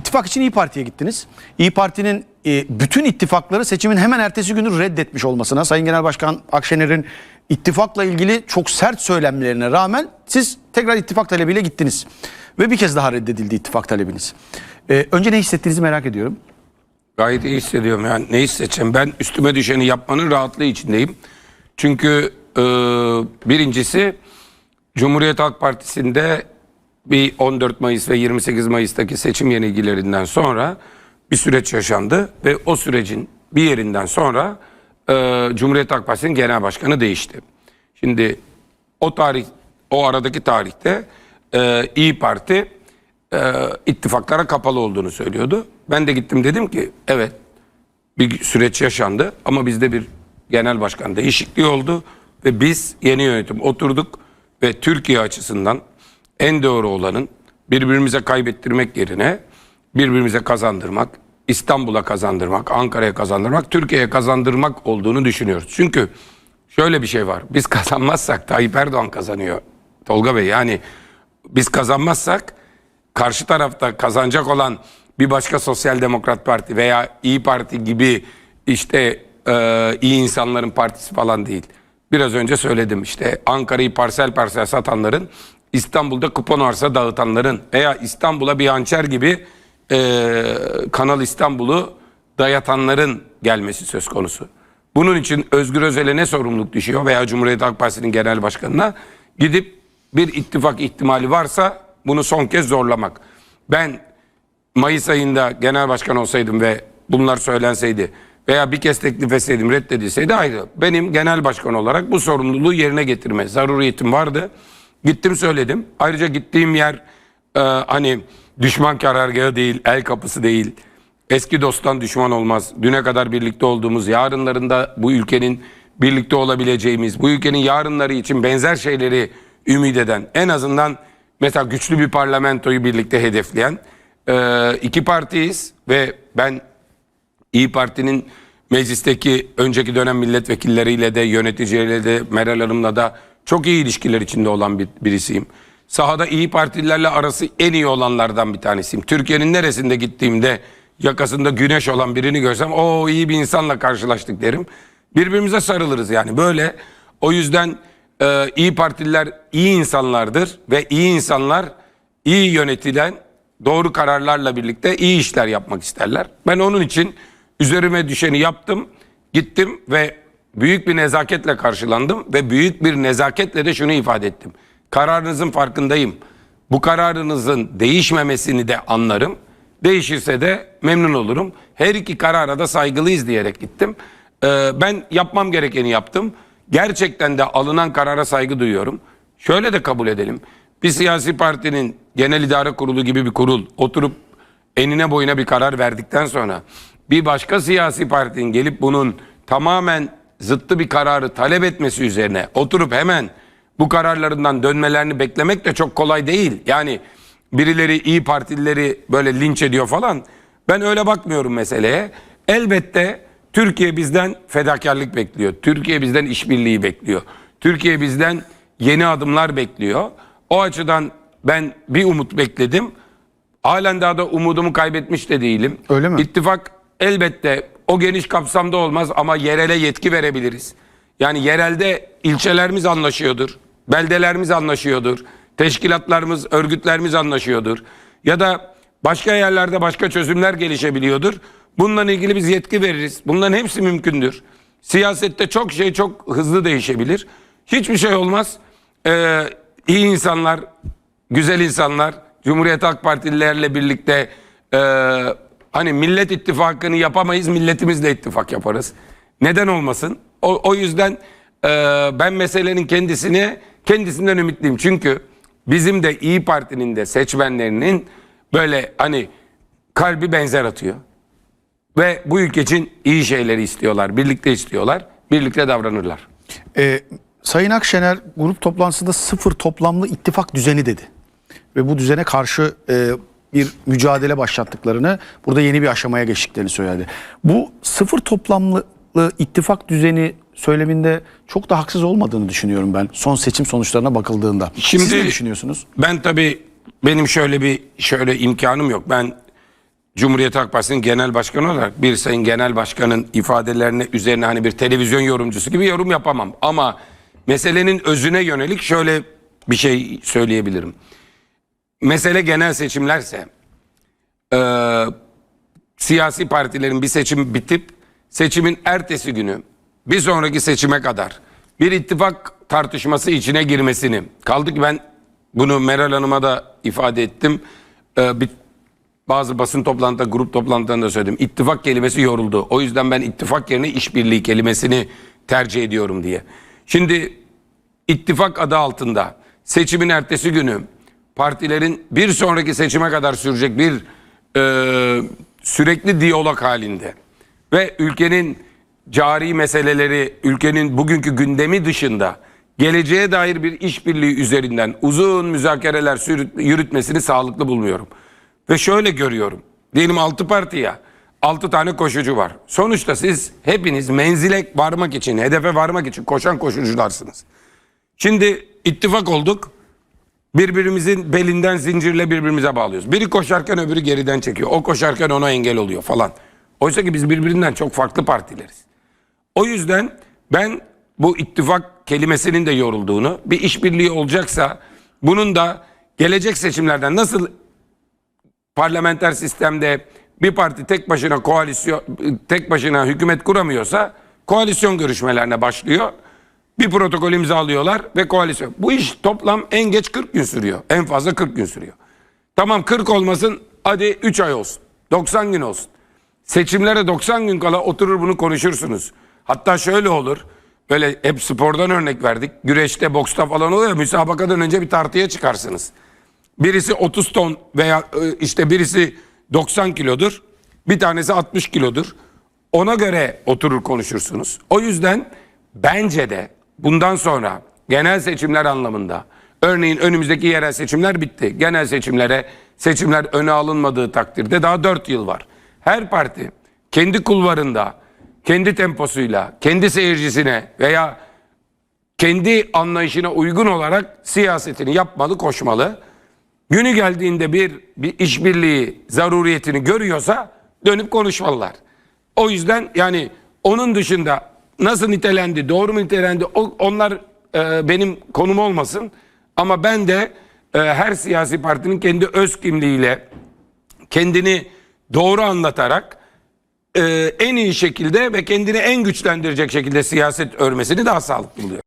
ittifak için İyi Parti'ye gittiniz. İyi Parti'nin e, bütün ittifakları seçimin hemen ertesi günü reddetmiş olmasına, Sayın Genel Başkan Akşener'in ittifakla ilgili çok sert söylemlerine rağmen siz tekrar ittifak talebiyle gittiniz. Ve bir kez daha reddedildi ittifak talebiniz. E, önce ne hissettiğinizi merak ediyorum. Gayet iyi hissediyorum yani ne hissedeceğim ben üstüme düşeni yapmanın rahatlığı içindeyim. Çünkü e, birincisi Cumhuriyet Halk Partisi'nde bir 14 Mayıs ve 28 Mayıs'taki seçim yenilgilerinden sonra bir süreç yaşandı ve o sürecin bir yerinden sonra e, Cumhuriyet Halk Partisi'nin genel başkanı değişti. Şimdi o tarih o aradaki tarihte e, İyi Parti e, ittifaklara kapalı olduğunu söylüyordu. Ben de gittim dedim ki evet bir süreç yaşandı ama bizde bir genel başkan değişikliği oldu ve biz yeni yönetim oturduk ve Türkiye açısından en doğru olanın birbirimize kaybettirmek yerine birbirimize kazandırmak, İstanbul'a kazandırmak, Ankara'ya kazandırmak, Türkiye'ye kazandırmak olduğunu düşünüyoruz. Çünkü şöyle bir şey var. Biz kazanmazsak Tayyip Erdoğan kazanıyor. Tolga Bey yani biz kazanmazsak karşı tarafta kazanacak olan bir başka sosyal demokrat parti veya İyi Parti gibi işte e, iyi insanların partisi falan değil. Biraz önce söyledim işte Ankara'yı parsel parsel satanların İstanbul'da kupon arsa dağıtanların veya İstanbul'a bir hançer gibi e, Kanal İstanbul'u dayatanların gelmesi söz konusu. Bunun için Özgür Özel'e ne sorumluluk düşüyor veya Cumhuriyet Halk Partisi'nin genel başkanına gidip bir ittifak ihtimali varsa bunu son kez zorlamak. Ben Mayıs ayında genel başkan olsaydım ve bunlar söylenseydi veya bir kez teklif etseydim reddedilseydi ayrı. Benim genel başkan olarak bu sorumluluğu yerine getirme zaruriyetim vardı. Gittim söyledim. Ayrıca gittiğim yer e, hani düşman karargahı değil, el kapısı değil. Eski dosttan düşman olmaz. Düne kadar birlikte olduğumuz, yarınlarında bu ülkenin birlikte olabileceğimiz, bu ülkenin yarınları için benzer şeyleri ümit eden, en azından mesela güçlü bir parlamentoyu birlikte hedefleyen e, iki partiyiz ve ben İyi Parti'nin meclisteki önceki dönem milletvekilleriyle de yöneticileriyle de Meral Hanım'la da çok iyi ilişkiler içinde olan bir, birisiyim. Sahada İyi Partililerle arası en iyi olanlardan bir tanesiyim. Türkiye'nin neresinde gittiğimde yakasında güneş olan birini görsem o iyi bir insanla karşılaştık derim. Birbirimize sarılırız yani böyle. O yüzden e, İyi Partililer iyi insanlardır ve iyi insanlar iyi yönetilen doğru kararlarla birlikte iyi işler yapmak isterler. Ben onun için üzerime düşeni yaptım, gittim ve büyük bir nezaketle karşılandım ve büyük bir nezaketle de şunu ifade ettim. Kararınızın farkındayım. Bu kararınızın değişmemesini de anlarım. Değişirse de memnun olurum. Her iki karara da saygılıyız diyerek gittim. Ee, ben yapmam gerekeni yaptım. Gerçekten de alınan karara saygı duyuyorum. Şöyle de kabul edelim. Bir siyasi partinin genel idare kurulu gibi bir kurul oturup enine boyuna bir karar verdikten sonra bir başka siyasi partinin gelip bunun tamamen zıttı bir kararı talep etmesi üzerine oturup hemen bu kararlarından dönmelerini beklemek de çok kolay değil. Yani birileri iyi partilileri böyle linç ediyor falan. Ben öyle bakmıyorum meseleye. Elbette Türkiye bizden fedakarlık bekliyor. Türkiye bizden işbirliği bekliyor. Türkiye bizden yeni adımlar bekliyor. O açıdan ben bir umut bekledim. Halen daha da umudumu kaybetmiş de değilim. Öyle mi? İttifak elbette o geniş kapsamda olmaz ama yerele yetki verebiliriz. Yani yerelde ilçelerimiz anlaşıyordur. Beldelerimiz anlaşıyordur. Teşkilatlarımız, örgütlerimiz anlaşıyordur. Ya da başka yerlerde başka çözümler gelişebiliyordur. Bununla ilgili biz yetki veririz. Bunların hepsi mümkündür. Siyasette çok şey çok hızlı değişebilir. Hiçbir şey olmaz. Ee, iyi insanlar, güzel insanlar, Cumhuriyet Halk Partililerle birlikte e, hani Millet İttifakı'nı yapamayız, milletimizle ittifak yaparız. Neden olmasın? O, o yüzden e, ben meselenin kendisini kendisinden ümitliyim. Çünkü bizim de İyi Parti'nin de seçmenlerinin böyle hani kalbi benzer atıyor. Ve bu ülke için iyi şeyleri istiyorlar, birlikte istiyorlar, birlikte davranırlar. Ee, Sayın Akşener grup toplantısında sıfır toplamlı ittifak düzeni dedi. Ve bu düzene karşı e, bir mücadele başlattıklarını, burada yeni bir aşamaya geçtiklerini söyledi. Bu sıfır toplamlı ittifak düzeni söyleminde çok da haksız olmadığını düşünüyorum ben. Son seçim sonuçlarına bakıldığında. Siz Şimdi- ne düşünüyorsunuz? Ben tabii benim şöyle bir şöyle imkanım yok. Ben Cumhuriyet Halk Partisi'nin genel başkanı olarak bir sayın genel başkanın ifadelerine üzerine hani bir televizyon yorumcusu gibi yorum yapamam. Ama meselenin özüne yönelik şöyle bir şey söyleyebilirim. Mesele genel seçimlerse eee, siyasi partilerin bir seçim bitip seçimin ertesi günü bir sonraki seçime kadar bir ittifak tartışması içine girmesini kaldı ki ben bunu Meral Hanım'a da ifade ettim. Ee, bir, bazı basın toplantıda, grup toplantılarında söyledim. İttifak kelimesi yoruldu. O yüzden ben ittifak yerine işbirliği kelimesini tercih ediyorum diye. Şimdi ittifak adı altında seçimin ertesi günü partilerin bir sonraki seçime kadar sürecek bir e, sürekli diyalog halinde ve ülkenin cari meseleleri, ülkenin bugünkü gündemi dışında geleceğe dair bir işbirliği üzerinden uzun müzakereler yürütmesini sağlıklı bulmuyorum. Ve şöyle görüyorum. Diyelim 6 parti ya. 6 tane koşucu var. Sonuçta siz hepiniz menzile varmak için, hedefe varmak için koşan koşucularsınız. Şimdi ittifak olduk. Birbirimizin belinden zincirle birbirimize bağlıyoruz. Biri koşarken öbürü geriden çekiyor. O koşarken ona engel oluyor falan. Oysa ki biz birbirinden çok farklı partileriz. O yüzden ben bu ittifak kelimesinin de yorulduğunu, bir işbirliği olacaksa bunun da gelecek seçimlerden nasıl parlamenter sistemde bir parti tek başına koalisyon tek başına hükümet kuramıyorsa koalisyon görüşmelerine başlıyor. Bir protokol imzalıyorlar ve koalisyon. Bu iş toplam en geç 40 gün sürüyor. En fazla 40 gün sürüyor. Tamam 40 olmasın hadi 3 ay olsun. 90 gün olsun. Seçimlere 90 gün kala oturur bunu konuşursunuz. Hatta şöyle olur. Böyle hep spordan örnek verdik. Güreşte, boksta falan oluyor. Müsabakadan önce bir tartıya çıkarsınız. Birisi 30 ton veya e, işte birisi 90 kilodur. Bir tanesi 60 kilodur. Ona göre oturur konuşursunuz. O yüzden bence de bundan sonra genel seçimler anlamında örneğin önümüzdeki yerel seçimler bitti. Genel seçimlere seçimler öne alınmadığı takdirde daha 4 yıl var. Her parti kendi kulvarında, kendi temposuyla, kendi seyircisine veya kendi anlayışına uygun olarak siyasetini yapmalı, koşmalı. Günü geldiğinde bir, bir işbirliği zaruriyetini görüyorsa dönüp konuşmalılar. O yüzden yani onun dışında nasıl nitelendi, doğru mu nitelendi o- onlar e, benim konum olmasın. Ama ben de e, her siyasi partinin kendi öz kimliğiyle kendini doğru anlatarak e, en iyi şekilde ve kendini en güçlendirecek şekilde siyaset örmesini daha sağlıklı buluyorum.